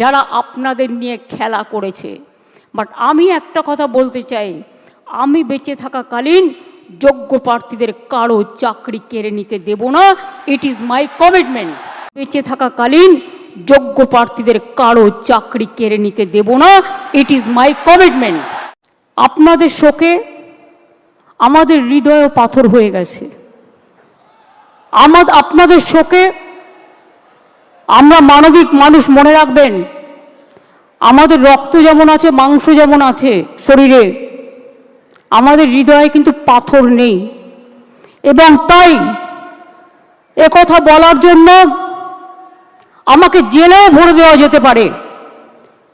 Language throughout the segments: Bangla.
যারা আপনাদের নিয়ে খেলা করেছে। বাট আমি একটা কথা বলতে চাই, আমি বেঁচে থাকাকালীন যোগ্য প্রার্থীদের কারও চাকরি কেড়ে নিতে দেব না। ইট ইজ মাই কমিটমেন্ট বেঁচে থাকাকালীন যোগ্য প্রার্থীদের কারও চাকরি কেড়ে নিতে দেব না। ইট ইজ মাই কমিটমেন্ট আপনাদের শোকে আমাদের হৃদয় পাথর হয়ে গেছে। আমাদের আপনাদের শোকে আমরা মানবিক মানুষ, মনে রাখবেন, আমাদের রক্ত যেমন আছে, মাংস যেমন আছে শরীরে, আমাদের হৃদয়ে কিন্তু পাথর নেই। এবং তাই কথা বলার জন্য আমাকে জেলেও ভরে দেওয়া যেতে পারে,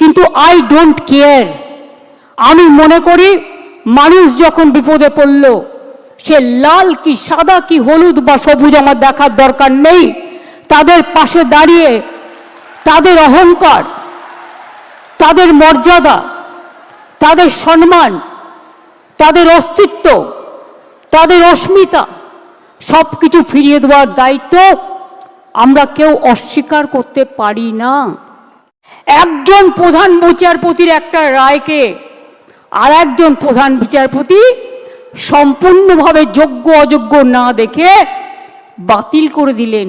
কিন্তু আই ডোন্ট কেয়ার আমি মনে করি, মানুষ যখন বিপদে পড়ল, সে লাল কি, সাদা কি, হলুদ বা সবুজ আমার দেখার দরকার নেই। তাদের পাশে দাঁড়িয়ে তাদের অহংকার, তাদের মর্যাদা, তাদের সম্মান, তাদের অস্তিত্ব, তাদের অস্মিতা সব কিছু ফিরিয়ে দেওয়ার দায়িত্ব আমরা কেউ অস্বীকার করতে পারি না। একজন প্রধান বিচারপতির একটা রায়কে আর একজন প্রধান বিচারপতি সম্পূর্ণভাবে যোগ্য অযোগ্য না দেখে বাতিল করে দিলেন।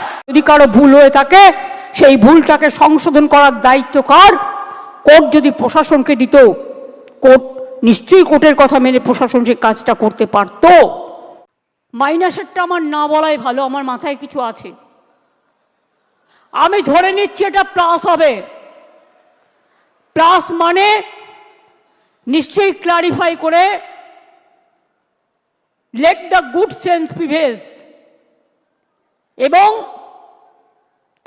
যদি কারও ভুল হয়ে থাকে, সেই ভুলটাকে সংশোধন করার দায়িত্ব কার? কোর্ট যদি প্রশাসনকে দিত, কোর্ট নিশ্চয়ই কোর্টের কথা মেনে প্রশাসন সেই কাজটা করতে পারত। মাইনাসেরটা আমার না বলাই ভালো, আমার মাথায় কিছু আছে। আমি ধরে নিচ্ছি এটা প্লাস হবে। প্লাস মানে নিশ্চয়ই ক্লারিফাই করে let the good sense prevails এবং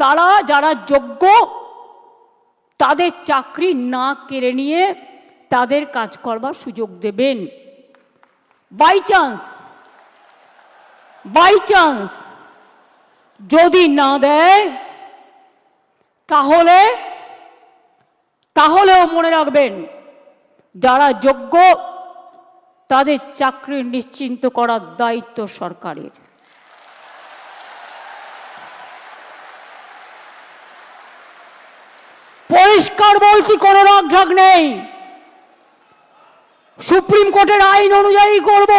তারা যারা যোগ্য, তাদের চাকরি না কেড়ে নিয়ে তাদের কাজ করবার সুযোগ দেবেন। বাই চান্স বাই চান্স যদি না দেয়, তাহলে, তাহলেও মনে রাখবেন, যারা যোগ্য, তাদের চাকরি নিশ্চিন্ত করার দায়িত্ব সরকারের। পরিষ্কার বলছি কোনো রাগ নেই। সুপ্রিম কোর্টের আইন অনুযায়ী করব।